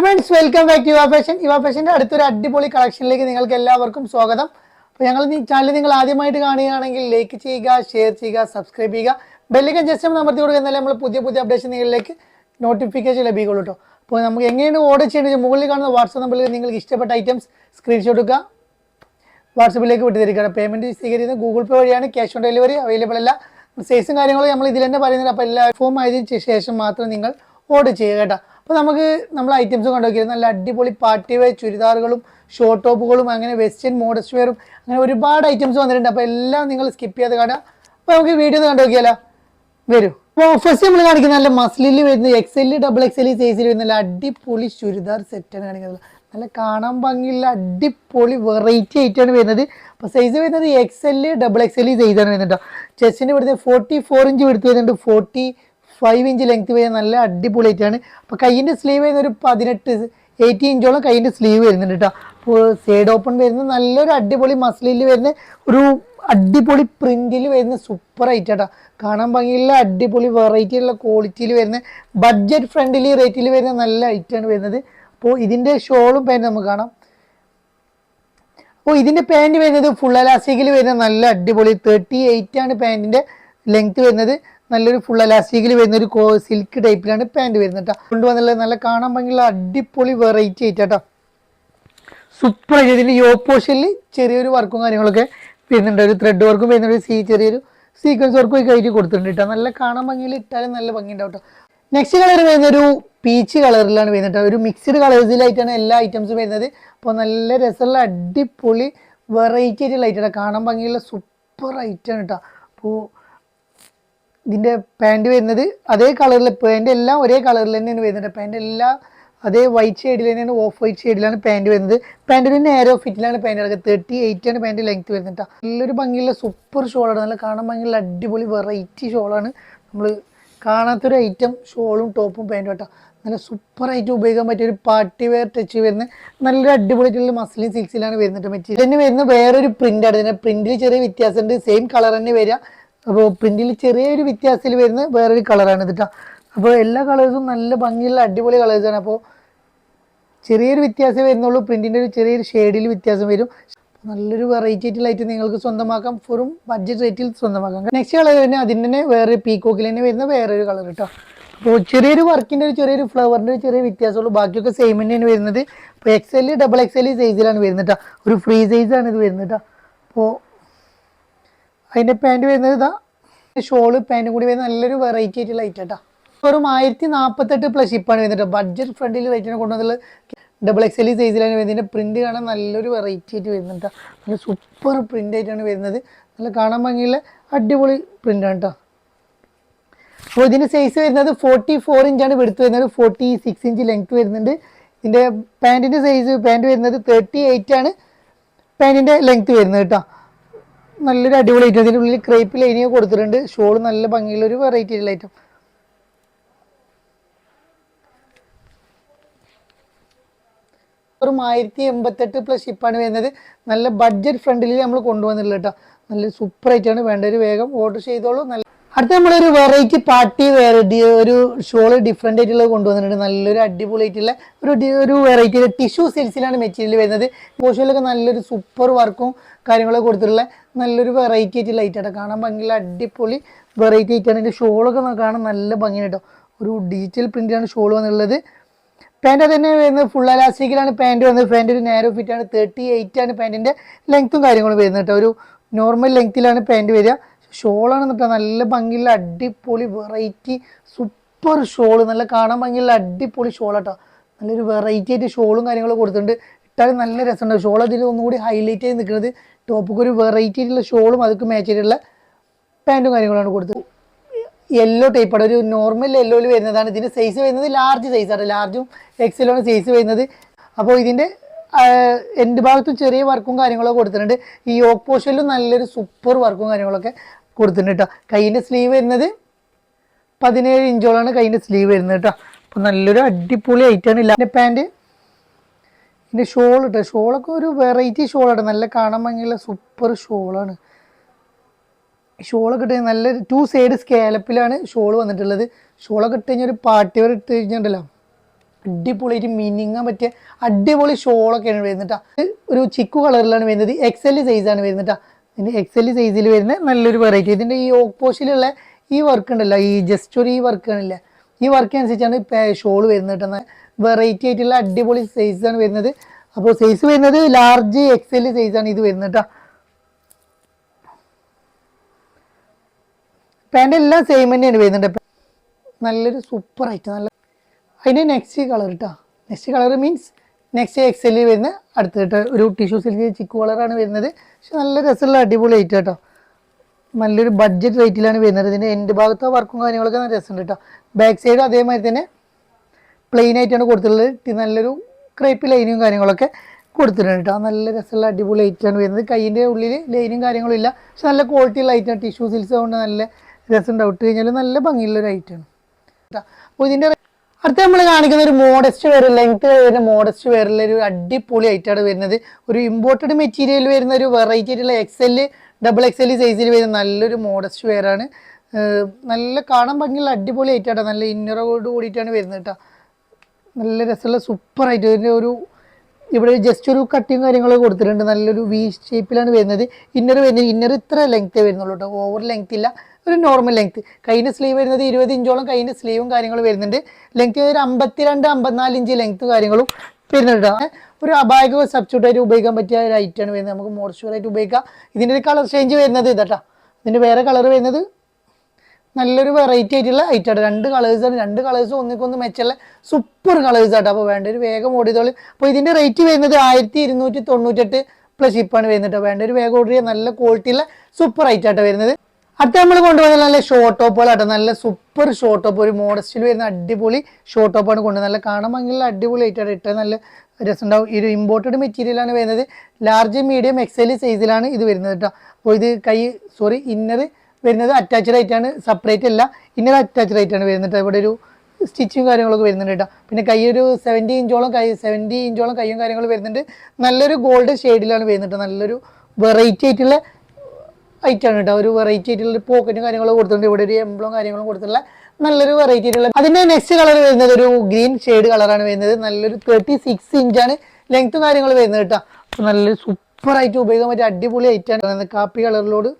Friends welcome back to Yuva fashion Yuva ഫാഷന്റെ അടുത്തൊരു അടിപൊളി കളക്ഷനിലേക്ക് നിങ്ങൾക്ക് എല്ലാവർക്കും സ്വാഗതം. അപ്പോൾ ഞങ്ങൾ ചാനൽ നിങ്ങൾ ആദ്യമായിട്ട് കാണുകയാണെങ്കിൽ ലൈക്ക് ചെയ്യുക ഷെയർ ചെയ്യുക സബ്സ്ക്രൈബ് ചെയ്യുക. ബെല്ലിക്കൻ ജസ്റ്റ് അമർത്തി കൊടുക്കുക എന്നാലും നമ്മൾ പുതിയ പുതിയ അപ്ഡേഷൻ നിങ്ങളിലേക്ക് നോട്ടിഫിക്കേഷൻ ലഭിക്കുള്ളൂ കേട്ടോ അപ്പോൾ നമുക്ക് എങ്ങനെയാണ് ഓർഡർ ചെയ്യേണ്ടത്? മുകളിൽ കാണുന്ന വാട്സപ്പ് നമ്പറിൽ നിങ്ങൾക്ക് ഇഷ്ടപ്പെട്ട ഐറ്റംസ് സ്ക്രീൻഷോട്ട് എടുക്കുക. വാട്സപ്പിലേക്ക് വിട്ടു പേയ്മെന്റ് സ്വീകരിക്കുന്നത് ഗൂഗിൾ പേ വഴിയാണ്. ക്യാഷ് ഓൺ ഡെലിവറി അവൈലബിൾ അല്ല. സൈസും കാര്യങ്ങളും നമ്മൾ ഇതിൽ തന്നെ പറയുന്നത് അപ്പോൾ എല്ലാ ഫോം ആയതിനു ശേഷം മാത്രം നിങ്ങൾ ഓർഡർ ചെയ്യുക കേട്ടോ അപ്പോൾ നമുക്ക് നമ്മൾ ഐറ്റംസ് കണ്ടുനോക്കിയത് നല്ല അടിപൊളി പാർട്ടി വെയർ ചുരിദാറുകളും ഷോർട്ട് ടോപ്പുകളും അങ്ങനെ വെസ്റ്റേൺ മോഡസ്റ്റ് വെയറും അങ്ങനെ ഒരുപാട് ഐറ്റംസ് വന്നിട്ടുണ്ട്. അപ്പോൾ എല്ലാം നിങ്ങൾ സ്കിപ്പ് ചെയ്ത് കാണുക. അപ്പോൾ നമുക്ക് വീഡിയോ കണ്ടു നോക്കിയാലോ? വരൂ. അപ്പോൾ ഫസ്റ്റ് നമ്മൾ കാണിക്കുന്ന നല്ല മസ്ലിൽ വരുന്ന X L double X L സൈസിൽ വരുന്ന നല്ല അടിപൊളി ചുരിദാർ സെറ്റാണ് കാണിക്കുന്നത്. നല്ല കാണാൻ ഭംഗിയുള്ള അടിപൊളി വെറൈറ്റി ആയിട്ടാണ് വരുന്നത്. അപ്പോൾ സൈസ് വരുന്നത് X L double X L സൈസാണ് വരുന്നത് കേട്ടോ ചെസ്റ്റിന്റെ ഇവിടുത്തെ ഫോർട്ടി ഫോർ ഇഞ്ച് എടുത്ത് വരുന്നുണ്ട്. ഫോർട്ടി ഫൈവ് ഇഞ്ച് ലെങ്ത് വരുന്ന നല്ല അടിപൊളി ആയിട്ടാണ് അപ്പോൾ കൈയിന്റെ സ്ലീവ് വരുന്ന ഒരു പതിനെട്ട് എയ്റ്റി ഇഞ്ചോളം കയ്യിന്റെ സ്ലീവ് വരുന്നുണ്ട് കേട്ടോ അപ്പോൾ സൈഡ് ഓപ്പൺ വരുന്ന നല്ലൊരു അടിപൊളി മസ്ലിൽ വരുന്ന ഒരു അടിപൊളി പ്രിന്റിൽ വരുന്ന സൂപ്പർ ഐറ്റം കേട്ടോ കാണാൻ ഭംഗിയുള്ള അടിപൊളി വെറൈറ്റി ഉള്ള ക്വാളിറ്റിയിൽ വരുന്ന ബഡ്ജറ്റ് ഫ്രണ്ട്ലി റേറ്റിൽ വരുന്ന നല്ല ഐറ്റമാണ് വരുന്നത്. അപ്പോൾ ഇതിന്റെ ഷോളും പാന്റ് നമുക്ക് കാണാം. അപ്പോൾ ഇതിന്റെ പാന്റ് വരുന്നത് ഫുൾ അലാസ്റ്റിക്കിൽ വരുന്ന നല്ല അടിപൊളി തേർട്ടി എയ്റ്റ് ആണ് പാന്റിന്റെ ലെങ്ത് വരുന്നത്. നല്ലൊരു ഫുൾ അലാസ്റ്റിക്കിൽ വരുന്ന ഒരു സിൽക്ക് ടൈപ്പിലാണ് പാന്റ് വരുന്നത് കേട്ടോ കൊണ്ടുവന്നുള്ള നല്ല കാണാൻ ഭംഗിയുള്ള അടിപൊളി വെറൈറ്റി ആയിട്ട് കേട്ടോ സൂപ്പർ ആയിട്ട് ഇതിന്റെ യോ പോർഷനിൽ ചെറിയൊരു വർക്കും കാര്യങ്ങളൊക്കെ വരുന്നുണ്ട്. ഒരു ത്രെഡ് വർക്കും വരുന്നുണ്ട്. സീ ചെറിയൊരു സീക്വൻസ് വർക്കും ഒക്കെ ആയിട്ട് കൊടുത്തിട്ടുണ്ട് കേട്ടോ നല്ല കാണാൻ ഭംഗിയിൽ ഇട്ടാലും നല്ല ഭംഗി ഉണ്ടാവും കേട്ടോ നെക്സ്റ്റ് കളർ വരുന്ന ഒരു പീച്ച് കളറിലാണ് വരുന്നത് ഒരു മിക്സ്ഡ് കളേഴ്സിലായിട്ടാണ് എല്ലാ ഐറ്റംസും വരുന്നത്. അപ്പോൾ നല്ല രസമുള്ള അടിപൊളി വെറൈറ്റി ആയിട്ടുള്ള ഐറ്റം കാണാൻ ഭംഗിയുള്ള സൂപ്പർ ഐറ്റം കേട്ടോ അപ്പോൾ ഇതിന്റെ പാന്റ് വരുന്നത് അതേ കളറിൽ പാന്റ് എല്ലാം ഒരേ കളറിൽ തന്നെയാണ് വരുന്നത്. പാന്റ് എല്ലാം അതേ വൈറ്റ് ഷെയ്ഡിൽ തന്നെയാണ് ഓഫ് വൈറ്റ് ഷെയ്ഡിലാണ് പാന്റ് വരുന്നത്. പാന്റിന് നേരോ ഫിറ്റിലാണ് പാന്റ് ഇറക്കുക തേർട്ടി എയ്റ്റ് ആണ് പാന്റ് ലെങ്ത് വരുന്നത് നല്ലൊരു ഭംഗിയുള്ള സൂപ്പർ ഷോളാണ് നല്ല കാണാൻ ഭംഗിയുള്ള അടിപൊളി വെറൈറ്റി ഷോളാണ് നമ്മൾ കാണാത്തൊരു ഐറ്റം ഷോളും ടോപ്പും പാന്റും കേട്ടോ നല്ല സൂപ്പറായിട്ട് ഉപയോഗിക്കാൻ പറ്റിയ ഒരു പാർട്ടി വെയർ ടച്ച് വരുന്ന നല്ലൊരു അടിപൊളിയായിട്ടുള്ള മസ്ലിൻ സിൽസിലാണ് വരുന്നത് മെറ്റീരിയൽ തന്നെ വരുന്ന വേറൊരു പ്രിന്റാണ് ഇതിന്റെ പ്രിന്റിൽ ചെറിയ വ്യത്യാസമുണ്ട്. സെയിം കളർ തന്നെ വരിക. അപ്പോൾ പ്രിന്റിൽ ചെറിയൊരു വ്യത്യാസത്തിൽ വരുന്ന വേറൊരു കളറാണ് ഇതിട്ട അപ്പോൾ എല്ലാ കളേഴ്സും നല്ല ഭംഗിയുള്ള അടിപൊളി കളേഴ്സാണ് അപ്പോൾ ചെറിയൊരു വ്യത്യാസം വരുന്നുള്ളൂ. പ്രിന്റിന്റെ ഒരു ചെറിയൊരു ഷെയ്ഡിൽ വ്യത്യാസം വരും. നല്ലൊരു വെറൈറ്റി ആയിട്ടുള്ള നിങ്ങൾക്ക് സ്വന്തമാക്കാം. ഫുറും ബഡ്ജറ്റ് റേറ്റിൽ സ്വന്തമാക്കാം. നെക്സ്റ്റ് കളർ തന്നെ അതിന്റെ തന്നെ വേറെ പീക്കോക്കിൽ തന്നെ വരുന്ന വേറൊരു കളർ കേട്ടോ അപ്പോൾ ചെറിയൊരു വർക്കിന്റെ ഒരു ചെറിയൊരു ഫ്ലവറിന്റെ ഒരു ചെറിയ വ്യത്യാസമുള്ളൂ. ബാക്കിയൊക്കെ സെയിം തന്നെയാണ് വരുന്നത്. അപ്പോൾ X L double X L സൈസിലാണ് വരുന്നത് കേട്ടോ ഒരു ഫ്രീ സൈസാണ് ഇത് വരുന്നത് കേട്ടോ അപ്പോൾ അതിന്റെ പാന്റ് വരുന്നത് ഇതാ. ഷോൾ പാന്റും കൂടി വരുന്ന നല്ലൊരു വെറൈറ്റി ആയിട്ടുള്ള ഐറ്റം കേട്ടോ വെറും ആയിരത്തി നാൽപ്പത്തെട്ട് പ്ലസ് ഇപ്പാണ് വരുന്നത് ബഡ്ജറ്റ് ഫ്രണ്ടിൽ റേറ്റിനെ കൊണ്ടുവന്നുള്ള ഡബിൾ എക്സ് എൽ സൈസിലാണ് വരുന്നത്. പ്രിന്റ് കാണാൻ നല്ലൊരു വെറൈറ്റി ആയിട്ട് വരുന്നുണ്ട്. നല്ല സൂപ്പർ പ്രിന്റ് ആയിട്ടാണ് വരുന്നത്. നല്ല കാണാൻ ഭംഗിയുള്ള അടിപൊളി പ്രിന്റാണ് കേട്ടോ അപ്പോൾ ഇതിന്റെ സൈസ് വരുന്നത് ഫോർട്ടി ഫോർ ഇഞ്ചാണ് വെടുത്ത് വരുന്നത്. ഫോർട്ടി സിക്സ് ഇഞ്ച് ലെങ്ത് വരുന്നുണ്ട് ഇതിന്റെ പാന്റിന്റെ സൈസ് പാന്റ് വരുന്നത് തേർട്ടി എയ്റ്റ് ആണ് പാന്റിന്റെ ലെങ്ത് വരുന്നത് കേട്ടോ നല്ലൊരു അടിപൊളി ഐറ്റം അതിന്റെ ഉള്ളിൽ ക്രേപ്പ് ലൈനിങ് കൊടുത്തിട്ടുണ്ട്. ഷോൾ നല്ല ഭംഗിയുള്ളൊരു വെറൈറ്റി ഉള്ള ഐറ്റം വെറും ആയിരത്തി എൺപത്തെട്ട് പ്ലസ് ഷിപ്പാണ് വരുന്നത്. നല്ല ബഡ്ജറ്റ് ഫ്രണ്ടിൽ നമ്മൾ കൊണ്ടുവന്നിട്ടുള്ള കേട്ടോ. നല്ല സൂപ്പർ ആയിട്ടാണ് വേണ്ടത് വേഗം ഓർഡർ ചെയ്തോളൂ. നല്ല അടുത്ത നമ്മളൊരു വെറൈറ്റി പാർട്ടി വെറൈറ്റി ഒരു ഷോൾ ഡിഫറെന്റ് ആയിട്ടുള്ളത് കൊണ്ടുവന്നിട്ടുണ്ട്. നല്ലൊരു അടിപൊളി ആയിട്ടുള്ള ഒരു ഒരു വെറൈറ്റി ടിഷ്യൂ സെൽസിലാണ് മെറ്റീരിയൽ വരുന്നത്. പോഷയിലൊക്കെ നല്ലൊരു സൂപ്പർ വർക്കും കാര്യങ്ങളൊക്കെ കൊടുത്തിട്ടുള്ള നല്ലൊരു വെറൈറ്റി ആയിട്ടുള്ള ഐറ്റാണ് കാണാൻ ഭംഗിയുള്ള അടിപൊളി വെറൈറ്റി ആയിട്ടാണ് ഇതിന്റെ ഷോളൊക്കെ കാണാൻ നല്ല ഭംഗിയാണ് കേട്ടോ ഒരു ഡിജിറ്റൽ പ്രിന്റാണ് ഷോൾ വന്നിട്ടുള്ളത്. പാന്റ് തന്നെ വരുന്നത് ഫുൾ അലാസ്റ്റിക്കിലാണ് പാന്റ് വന്നത്. പാന്റ് ഒരു നാരോ ഫിറ്റാണ് തേർട്ടി എയ്റ്റ് ആണ് പാന്റിന്റെ ലെങ്ത്തും കാര്യങ്ങളും വരുന്നത് കേട്ടോ ഒരു നോർമൽ ലെങ്ത്തിലാണ് പാന്റ് വരിക. ഷോളാണ് എന്നിട്ട് നല്ല ഭംഗിയുള്ള അടിപൊളി വെറൈറ്റി സൂപ്പർ ഷോൾ. നല്ല കാണാൻ ഭംഗിയുള്ള അടിപൊളി ഷോൾ കേട്ടോ നല്ലൊരു വെറൈറ്റി ആയിട്ട് ഷോളും കാര്യങ്ങളും കൊടുത്തിട്ടുണ്ട്. ഇട്ടാലും നല്ല രസമുണ്ട്. ഷോൾ അതിൽ ഒന്നുകൂടി ഹൈലൈറ്റ് ആയി നിൽക്കുന്നത് ടോപ്പിക്ക് ഒരു വെറൈറ്റി ആയിട്ടുള്ള ഷോളും അതൊക്കെ മാച്ച് ചെയ്തിട്ടുള്ള പാന്റും കാര്യങ്ങളാണ് കൊടുത്തത് യെല്ലോ ടൈപ്പാണ് ഒരു നോർമൽ യെല്ലോയിൽ വരുന്നതാണ്. ഇതിന്റെ സൈസ് വരുന്നത് ലാർജ് സൈസാണ് ലാർജും എക്സലാണ് സൈസ് വരുന്നത്. അപ്പോൾ ഇതിന്റെ എന്റെ ഭാഗത്തും ചെറിയ വർക്കും കാര്യങ്ങളൊക്കെ കൊടുത്തിട്ടുണ്ട്. ഈ യോക്ക് പോഷനിലും നല്ലൊരു സൂപ്പർ വർക്കും കാര്യങ്ങളൊക്കെ കൊടുത്തിട്ടുണ്ട് കേട്ടോ കയ്യിന്റെ സ്ലീവ് വരുന്നത് പതിനേഴ് ഇഞ്ചോളാണ് കയ്യിന്റെ സ്ലീവ് വരുന്നത് കേട്ടോ അപ്പോൾ നല്ലൊരു അടിപൊളി ഐറ്റാണ് ഇല്ല എന്റെ പാന്റ് ഇതിന്റെ ഷോൾ ഇട്ടോ ഷോളൊക്കെ ഒരു വെറൈറ്റി ഷോളാണ് നല്ല കാണാൻ ഭംഗിയുള്ള സൂപ്പർ ഷോളാണ് ഷോളൊക്കെ ഇട്ട് നല്ല ടു സൈഡ് സ്കാലപ്പിലാണ് ഷോൾ വന്നിട്ടുള്ളത്. ഷോളൊക്കെ ഇട്ട് കഴിഞ്ഞാൽ ഒരു പാർട്ടി വരെ ഇട്ട് കഴിഞ്ഞിട്ടുണ്ടല്ലോ. അടിപൊളിയായിട്ട് മിനിങ്ങാൻ പറ്റിയ അടിപൊളി ഷോളൊക്കെയാണ് വരുന്നത് ഒരു ചിക്കു കളറിലാണ് വരുന്നത്. എക്സ് എൽ സൈസാണ് വരുന്നത് ഇതിന്റെ എക്സൽ സൈസിൽ വരുന്ന നല്ലൊരു വെറൈറ്റി ഇതിന്റെ ഈ ഓപ്പോസിലുള്ള ഈ വർക്ക് ഉണ്ടല്ലോ ഈ ജസ്റ്റ് ഒരു ഈ വർക്ക് കാണില്ല ഈ വർക്ക് അനുസരിച്ചാണ് ഷോൾ വരുന്നത് കേട്ടോ വെറൈറ്റി ആയിട്ടുള്ള അടിപൊളി സൈസാണ് വരുന്നത്. അപ്പോൾ സൈസ് വരുന്നത് ലാർജ് എക്സൽ സൈസാണ് ഇത് വരുന്നത് കേട്ടോ പാന്റ് എല്ലാം സെയിം തന്നെയാണ് വരുന്നുണ്ട് നല്ലൊരു സൂപ്പർ ആയിട്ട് നല്ല അതിന്റെ നെക്സ്റ്റ് കളർ കേട്ടോ നെക്സ്റ്റ് കളർ മീൻസ് നെക്സ്റ്റ് എക്സലിൽ വരുന്ന അടുത്തിട്ട് ഒരു ടിഷ്യൂ സിൽക്ക് ചിക്കു കളറാണ് വരുന്നത്. പക്ഷെ നല്ല രസമുള്ള അടിപൊളി ഐറ്റം കേട്ടോ നല്ലൊരു ബഡ്ജറ്റ് റേറ്റിലാണ് വരുന്നത്. ഇതിന്റെ എന്റെ ഭാഗത്തെ വർക്കും കാര്യങ്ങളൊക്കെ നല്ല രസമുണ്ട് കേട്ടോ ബാക്ക് സൈഡും അതേമാതിരി തന്നെ പ്ലെയിൻ ആയിട്ടാണ് കൊടുത്തിട്ടുള്ളത്. നല്ലൊരു ക്രേപ്പ് ലൈനും കാര്യങ്ങളൊക്കെ കൊടുത്തിട്ടുണ്ട് കേട്ടോ നല്ല രസമുള്ള അടിപൊളി ഐറ്റാണ് വരുന്നത്. കൈയിന്റെ ഉള്ളിൽ ലൈനും കാര്യങ്ങളും ഇല്ല. പക്ഷെ നല്ല ക്വാളിറ്റിയുള്ള ഐറ്റാണ് ടിഷ്യൂ സിൽസ് കൊണ്ട് നല്ല രസം ഇട്ട് കഴിഞ്ഞാൽ നല്ല ഭംഗിയുള്ള ഒരു ഐറ്റാണ് അപ്പോൾ ഇതിന്റെ അടുത്ത നമ്മൾ കാണിക്കുന്ന ഒരു മോഡസ്റ്റ് വെയർ ലെങ്ത് വരുന്ന മോഡസ്റ്റ് വെയറിൽ ഒരു അടിപൊളി ആയിട്ടാണ് വരുന്നത്. ഒരു ഇമ്പോർട്ടഡ് മെറ്റീരിയൽ വരുന്ന ഒരു വെറൈറ്റി ആയിട്ടുള്ള എക്സൽ ഡബിൾ എക്സൽ സൈസിൽ വരുന്ന നല്ലൊരു മോഡസ്റ്റ് വെയറാണ് നല്ല കാണാൻ ഭംഗിയുള്ള അടിപൊളി ആയിട്ടാണ് നല്ല ഇന്നറോട് കൂടിയിട്ടാണ് വരുന്നത് കേട്ടോ. നല്ല രസമുള്ള സൂപ്പർ ആയിട്ട് ഇതിന്റെ ഒരു ഇവിടെ ജസ്റ്റ് ഒരു കട്ടിങ് കാര്യങ്ങളൊക്കെ കൊടുത്തിട്ടുണ്ട്. നല്ലൊരു വി ഷേപ്പിലാണ് വരുന്നത്. ഇന്നർ വരുന്നത് ഇന്നർ ഇത്ര ലെങ്ത്തേ വരുന്നുള്ളൂ കേട്ടോ. ഓവർ ലെങ്ത് ഇല്ല. ഒരു നോർമൽ ലെങ്ത് കൈന്റെ സ്ലീവ് വരുന്നത് ഇരുപത് ഇഞ്ചോളം കൈന്റെ സ്ലീവും കാര്യങ്ങളും വരുന്നുണ്ട്. ലെങ്ത് ഒരു അമ്പത്തിരണ്ട് അമ്പത്തിനാല് ഇഞ്ച് ലെങ്ത് കാര്യങ്ങളും വരുന്നുണ്ട്. ഒരു അബായക സബ്സ്റ്റിറ്റ്യൂട്ട് ആയിട്ട് ഉപയോഗിക്കാൻ പറ്റിയ ഒരു ഐറ്റമാണ് വരുന്നത്. നമുക്ക് മോയ്സ്ചർ ആയിട്ട് ഉപയോഗിക്കാം. ഇതിന്റെ ഒരു കളർ ചേഞ്ച് വരുന്നത് ഇതാട്ടാ ഇതിന്റെ വേറെ കളർ വരുന്നത് നല്ലൊരു വെറൈറ്റി ആയിട്ടുള്ള ഐറ്റാണ് രണ്ട് കളേഴ്സാണ് രണ്ട് കളേഴ്സും ഒന്നിക്കൊന്ന് മെച്ചല്ല സൂപ്പർ കളേഴ്സ് ആട്ടോ അപ്പോൾ വേണ്ട ഒരു വേഗം ഓടിയതോളി അപ്പോൾ ഇതിന്റെ റേറ്റ് വരുന്നത് ആയിരത്തി ഇരുന്നൂറ്റി തൊണ്ണൂറ്റെട്ട് പ്ലസ് ഷിപ്പാണ് വരുന്നത്. വേണ്ട ഒരു വേഗം ഓർഡർ ചെയ്യാൻ നല്ല ക്വാളിറ്റിയുള്ള സൂപ്പർ ഐറ്റാട്ടോ വരുന്നത്. അടുത്ത നമ്മൾ കൊണ്ടുവന്ന നല്ല ഷോർട്ട് ടോപ്പുകളാട്ടോ നല്ല സൂപ്പർ ഷോർട്ട് ടോപ്പ് ഒരു മോഡസ്റ്റിൽ വരുന്ന അടിപൊളി ഷോർട്ട് ടോപ്പാണ് കൊണ്ടുവന്നത് നല്ല കാണാൻ ഭംഗിയുള്ള അടിപൊളി ആയിട്ടാണ് ഇട്ടത് നല്ല രസമുണ്ടാവും. ഒരു ഇമ്പോർട്ടഡ് മെറ്റീരിയലാണ് വരുന്നത്. ലാർജ് മീഡിയം എക്സൽ സൈസിലാണ് ഇത് വരുന്നത് കേട്ടോ അപ്പോൾ ഇത് കൈ സോറി ഇന്നർ വരുന്നത് അറ്റാച്ച്ഡ് ആയിട്ടാണ് സെപ്പറേറ്റ് അല്ല ഇന്നർ അറ്റാച്ച്ഡ് ആയിട്ടാണ് വരുന്നത് ഇവിടെ ഒരു സ്റ്റിച്ചും കാര്യങ്ങളൊക്കെ വരുന്നുണ്ട് കേട്ടോ പിന്നെ കൈ ഒരു സെവന്റി ഇഞ്ചോളം കൈ സെവന്റി ഇഞ്ചോളം കൈയും കാര്യങ്ങളും വരുന്നുണ്ട്. നല്ലൊരു ഗോൾഡ് ഷെയ്ഡിലാണ് വരുന്നത് ട്ടോ. നല്ലൊരു വെറൈറ്റി ആയിട്ടുള്ള ഐറ്റാണ് കേട്ടോ. ഒരു വെറൈറ്റി ആയിട്ടുള്ള പോക്കറ്റും കാര്യങ്ങളും കൊടുത്തിട്ടുണ്ട്. ഇവിടെ ഒരു എംബ്ലവും കാര്യങ്ങളും കൊടുത്തിട്ടുള്ള നല്ലൊരു വെറൈറ്റി ആയിട്ടുള്ള അതിന്റെ നെക്സ്റ്റ് കളർ വരുന്നത് ഒരു ഗ്രീൻ ഷെയ്ഡ് കളറാണ് വരുന്നത്. നല്ലൊരു തേർട്ടി സിക്സ് ഇഞ്ചാണ് ലെങ്ത്തും കാര്യങ്ങൾ വരുന്നത് കേട്ടോ. അപ്പോൾ നല്ലൊരു സൂപ്പർ ആയിട്ട് ഉപയോഗിക്കാൻ പറ്റിയ അടിപൊളി ഐറ്റാണ് കാപ്പി കളറിലോട്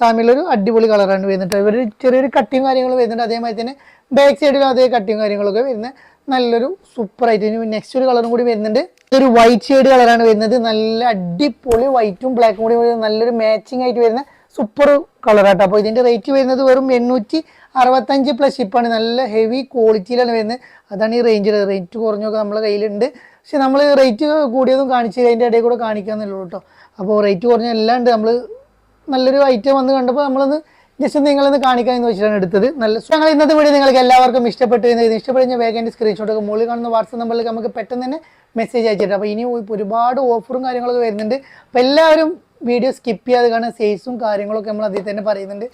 സാമിയിലൊരു അടിപൊളി കളറാണ് വരുന്നത് ഇവർ ചെറിയൊരു കട്ടിങ് കാര്യങ്ങൾ വരുന്നുണ്ട്. അതേമാതിരി തന്നെ ബാക്ക് സൈഡിലും അതേ കട്ടിങ് കാര്യങ്ങളൊക്കെ വരുന്ന. നല്ലൊരു സൂപ്പർ ആയിട്ട് നെക്സ്റ്റ് ഒരു കളറും കൂടി വരുന്നുണ്ട്. ഇതൊരു വൈറ്റ് ഷെയ്ഡ് കളറാണ് വരുന്നത്. നല്ല അടിപൊളി വൈറ്റും ബ്ലാക്കും കൂടി നല്ലൊരു മാച്ചിങ് ആയിട്ട് വരുന്ന സൂപ്പർ കളറാട്ടോ അപ്പോൾ ഇതിന്റെ റേറ്റ് വരുന്നത് വെറും എണ്ണൂറ്റി അറുപത്തഞ്ച് പ്ലസ് ഷിപ്പാണ് നല്ല ഹെവി ക്വാളിറ്റിയിലാണ് വരുന്നത് അതാണ് ഈ റേഞ്ച് റേറ്റ് കുറഞ്ഞൊക്കെ നമ്മളെ കയ്യിലുണ്ട്. പക്ഷെ നമ്മൾ റേറ്റ് കൂടിയതും കാണിച്ച് അതിന്റെ ഇടയിൽ കൂടെ കാണിക്കാന്നുള്ളൂ കേട്ടോ അപ്പോൾ റേറ്റ് കുറഞ്ഞ എല്ലാം ഉണ്ട്. നമ്മൾ നല്ലൊരു ഐറ്റം വന്ന് കണ്ടപ്പോൾ നമ്മളത് ജസ്റ്റ് നിങ്ങൾ ഇന്ന് കാണിക്കാൻ എന്ന് വെച്ചിട്ടാണ് എടുത്തത്. നല്ല ഞങ്ങൾ ഇന്നത്തെ വീഡിയോ നിങ്ങൾക്ക് എല്ലാവർക്കും ഇഷ്ടപ്പെട്ടു ഇത് ഇഷ്ടപ്പെടുന്ന വേഗന്റെ സ്ക്രീൻഷോട്ട് ഒക്കെ മുകളിൽ കാണുന്ന വാട്സപ്പ് നമ്പറിൽ നമുക്ക് പെട്ടെന്ന് തന്നെ മെസ്സേജ് അയച്ചിട്ട് അപ്പോൾ ഇനി ഒരുപാട് ഓഫറും കാര്യങ്ങളൊക്കെ വരുന്നുണ്ട്. അപ്പോൾ എല്ലാവരും വീഡിയോ സ്കിപ്പ് ചെയ്യാതെ കാണാൻ സെയിൽസും കാര്യങ്ങളൊക്കെ നമ്മൾ അതിൽ തന്നെ പറയുന്നുണ്ട്.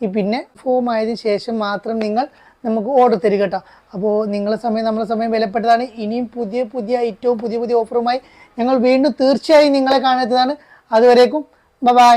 ഈ പിന്നെ ഫോം ആയതിനു ശേഷം മാത്രം നിങ്ങൾ നമുക്ക് ഓർഡർ തരിക കേട്ടോ. അപ്പോൾ നിങ്ങളെ സമയം നമ്മളെ സമയം വിലപ്പെട്ടതാണ്. ഇനിയും പുതിയ പുതിയ ഏറ്റവും പുതിയ പുതിയ ഓഫറുമായി ഞങ്ങൾ വീണ്ടും തീർച്ചയായും നിങ്ങളെ കാണുന്നതാണ് അതുവരേക്കും. ബൈ